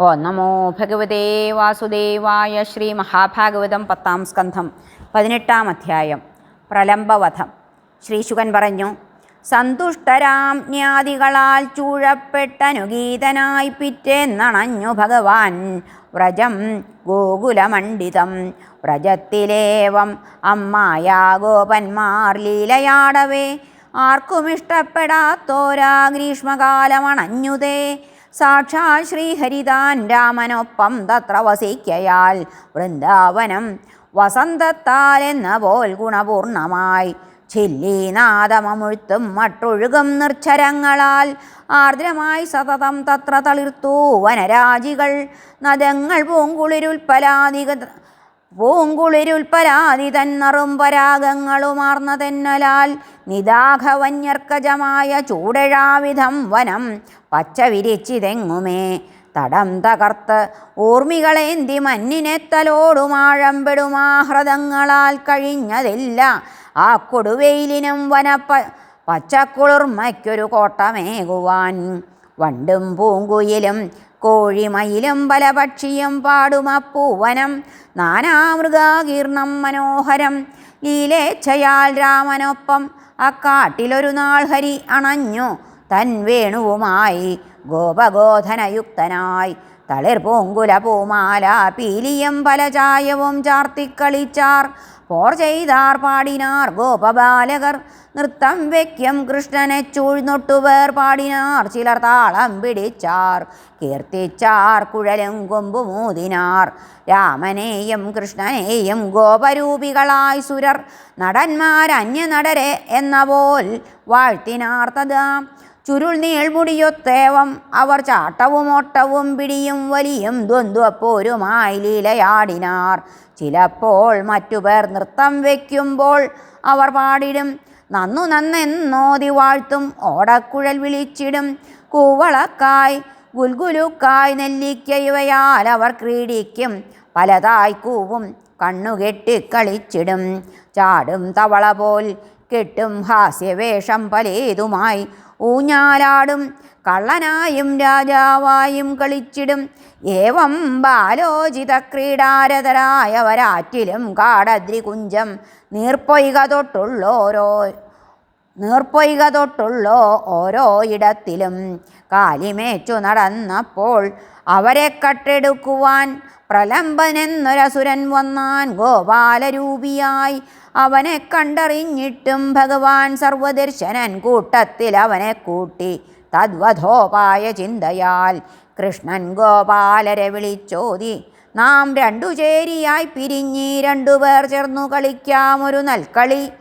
ഓ നമോ ഭഗവതേ വാസുദേവായ ശ്രീ മഹാഭാഗവതം പത്താം സ്കന്ധം പതിനെട്ടാം അധ്യായം പ്രലംബവധം. ശ്രീശുകൻ പറഞ്ഞു സന്തുഷ്ടരാം ജ്ഞാതികളാൽ ചൂഴപ്പെട്ടനുഗീതനായി പിറ്റേന്നണഞ്ഞു ഭഗവാൻ. വ്രജം ഗോകുലമണ്ഡിതം വ്രജത്തിലേവം അമ്മായ ഗോപന്മാർ ലീലയാടവേ. ആർക്കുമിഷ്ടപ്പെടാത്തോരാ ഗ്രീഷ്മകാലമണഞ്ഞുതേ. സാക്ഷാൽ ശ്രീഹരിതാൻ രാമനൊപ്പം തത്ര വസിക്കയാൽ വൃന്ദാവനം വസന്തത്താൽ എന്ന പോൽ ഗുണപൂർണമായി. ഛില്ലീനാദമമുഴുത്തും മട്ടൊഴുകും നിർച്ചരങ്ങളാൽ ആർദ്രമായി സതതം തത്ര തളിർത്തു വനരാജികൾ. നദങ്ങൾ പൂങ്കുളിരുൽപ്പലാദിക പൂങ്കുളിരുൽപ്പലാതി തന്നറും പരാഗങ്ങളുമാർന്ന തെന്നലാൽ നിദാഘവന്യർക്കജമായ ചൂടഴാവിധം വനം പച്ച വിരിച്ചിതെങ്ങുമേ തടം തകർത്ത് ഊർമികളേന്തി മഞ്ഞിനെത്തലോടുമാഴമ്പെടുമാഹൃതങ്ങളാൽ കഴിഞ്ഞതില്ല. ആ കൊടുവെയിലിനും വനപ്പ പച്ചക്കുളിർമയ്ക്കൊരു കോട്ടമേകുവാൻ വണ്ടും പൂങ്കുയിലും കോഴിമയിലും പലപക്ഷിയും പാടുമപ്പൂവനം നാനാമൃഗാകീർണം മനോഹരം. ലീലേച്ഛയാൽ രാമനൊപ്പം അക്കാട്ടിലൊരു നാൾ ഹരി അണഞ്ഞു. തൻ വേണുവുമായി ഗോപഗോധനയുക്തനായി. തളിർ പൂങ്കുല പൂമാല പീലിയും പല ചായവും ചാർത്തിക്കളിച്ചാർ. പോർ ചെയ്താർ പാടിനാർ ഗോപബാലകർ. നൃത്തം വെക്കും കൃഷ്ണനെ ചൂഴ്ന്നൊട്ടുപേർ പാടിനാർ. ചിലർ താളം പിടിച്ചാർ. കീർത്തിച്ചാർ കുഴലും കൊമ്പുമൂതിനാർ രാമനെയും കൃഷ്ണനെയും ഗോപരൂപികളായി സുരർ. നടന്മാർ അന്യനടരെ എന്ന പോൽ വാഴ്ത്തിനാർ തഥാ ചുരുൾ നീൾമുടിയൊത്തേവം അവർ ചാട്ടവും ഓട്ടവും പിടിയും വലിയും ദ്വന്ദ്വപ്പോരുമായി ലീലയാടിനാർ. ചിലപ്പോൾ മറ്റുപേർ നൃത്തം വയ്ക്കുമ്പോൾ അവർ പാടിടും. നന്നു നന്നെന്നോതി വാഴ്ത്തും ഓടക്കുഴൽ വിളിച്ചിടും. കൂവളക്കായ് ഗുൽഗുലുക്കായ് നെല്ലിക്ക ഇവയാൽ അവർ ക്രീഡിക്കും. പലതായി കൂവും കണ്ണുകെട്ടി കളിച്ചിടും. ചാടും തവള പോൽ കെട്ടും ഹാസ്യവേഷം പലേതുമായി ഊഞ്ഞാലാടും. കള്ളനായും രാജാവായും കളിച്ചിടും. ഏവം ബാലോചിത ക്രീഡാരതരായവരാറ്റിലും കാടദ്രി കുഞ്ചം നീർപ്പൊയ്ക തൊട്ടുള്ളോരോ നീർപ്പൊയ്ക തൊട്ടുള്ളോ ഓരോ ഇടത്തിലും കാലിമേച്ചു നടന്നപ്പോൾ അവരെ കട്ടെടുക്കുവാൻ പ്രലംബനെന്നൊരസുരൻ വന്നാൻ ഗോപാലരൂപിയായി. അവനെ കണ്ടറിഞ്ഞിട്ടും ഭഗവാൻ സർവദർശനൻ കൂട്ടത്തിൽ അവനെ കൂട്ടി തദ്വധോപായ ചിന്തയാൽ കൃഷ്ണൻ ഗോപാലരെ വിളിച്ചോതി. നാം രണ്ടു ചേരിയായി പിരിഞ്ഞി രണ്ടുപേർ ചേർന്നു കളിക്കാം ഒരു നൽക്കളി.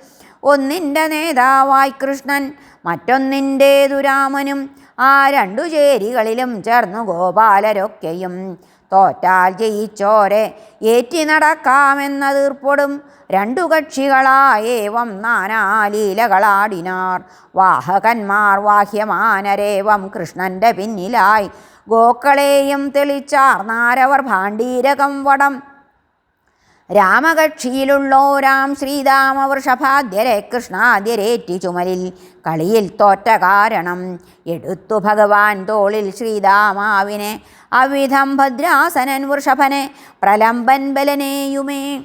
ഒന്നിന്റെ നേതാവായി കൃഷ്ണൻ മറ്റൊന്നിന്റേതു രാമനും. ആ രണ്ടു ചേരികളിലും ചേർന്നു ഗോപാലരൊക്കെയും. തോറ്റാൽ ജയിച്ചോരെ ഏറ്റി നടക്കാമെന്ന തീർപ്പൊടും രണ്ടു കക്ഷികളായേവം നാനാലീലകളാടിനാർ. വാഹകന്മാർ വാഹ്യമാനരേവം കൃഷ്ണന്റെ പിന്നിലായി. ഗോക്കളെയും തെളിച്ചാർന്നാരവർ ഭാണ്ഡീരകം വടം. രാമകക്ഷിയിലുള്ളോരാം ശ്രീരാമവൃഷഭാദ്യരെ കൃഷ്ണാദ്യരേറ്റി ചുമലിൽ കളിയിൽ തോറ്റ കാരണം. എടുത്തു ഭഗവാൻ തോളിൽ ശ്രീരാമാവിനെ അവിധം ഭദ്രാസനൻ വൃഷഭനെ പ്രലംബൻ ബലനേയുമേ.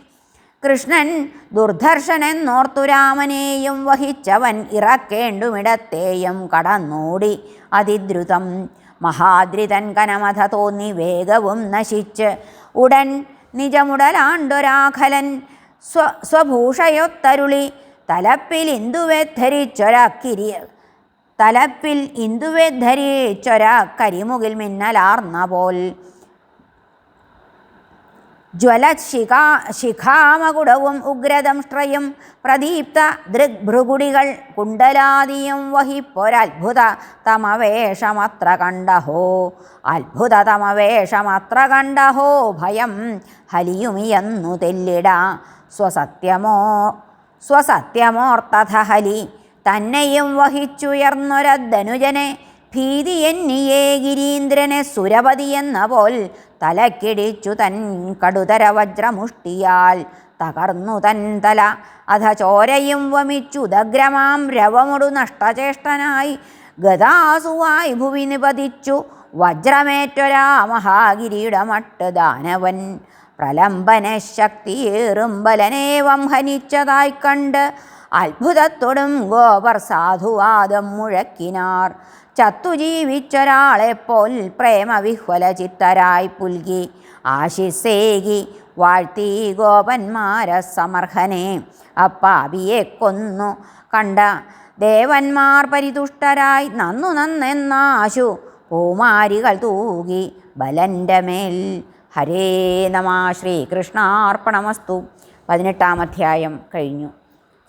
കൃഷ്ണൻ ദുർധർഷനെന്നോർത്തു രാമനെയും വഹിച്ചവൻ ഇറക്കേണ്ടുമിടത്തെയും കടന്നോടി. അതിദ്രുതം മഹാദ്രിതൻ കനമഥ തോന്നി വേഗവും നശിച്ച്. ഉടൻ നിജമുടലാണ്ടൊരാഖലൻ സ്വ സ്വഭൂഷയൊത്തരുളി. തലപ്പിൽ ഇന്ദുവെ ധരിച്ചൊരാക്കിരി തലപ്പിൽ ഇന്ദുവെ ധരിച്ചൊരാ കരിമുകിൽ മിന്നലാർന്ന പോൽ ജ്വലശിഖാ ശിഖാമകുടവും ഉഗ്രദംഷ്ട്രയും പ്രദീപ്ത ദൃഗ്ഭൃഗുടികൾ കുണ്ടലാദിയും വഹിപ്പൊരത്ഭുത തമവേഷമത്ര കണ്ടഹോ അത്ഭുത തമവേഷമത്ര കണ്ടഹോ ഭയം ഹലിയുമിയെന്നു തെല്ലിട സ്വസത്യമോ സ്വസത്യമോർത്തഥ ഹലി തന്നെയും വഹിച്ചുയർന്നൊരധനുജനെ ഭീതി എന്നിയേ ഗിരീന്ദ്രനെ സുരപതി എന്ന പോൽ തലക്കിടിച്ചു തൻ കടുതര വജ്രമുഷ്ടിയാൽ തകർന്നു തൻ തല. അധ ചോരയും വമിച്ചു ദഗ്രമാം രവമൊടു നഷ്ടചേഷ്ടനായി ഗതാസുവായി ഭുവി നിപതിച്ചു വജ്രമേറ്റൊരാ മഹാഗിരിയുടെ മട്ട് ദാനവൻ. പ്രലംബന ശക്തിയേറും ബലനേവം ഹനിച്ചതായി കണ്ട് അത്ഭുതത്തോടും ഗോപർ സാധുവാദം മുഴക്കിനാർ. ചത്തു ജീവിച്ചൊരാളെപ്പോൽ പ്രേമവിഹ്വല ചിത്തരായി പുൽകി. ആശിസേകി വാഴ്ത്തി ഗോപന്മാര സമർഹനെ. അപ്പാപിയെ കൊന്നു കണ്ട ദേവന്മാർ പരിതുഷ്ടരായി നന്നു നന്നെന്നാശു. പൂമാരികൾ തൂകി ബലന്റെ മേൽ. ഹരേ നമ ശ്രീകൃഷ്ണാർപ്പണമസ്തു. പതിനെട്ടാം അധ്യായം കഴിഞ്ഞു.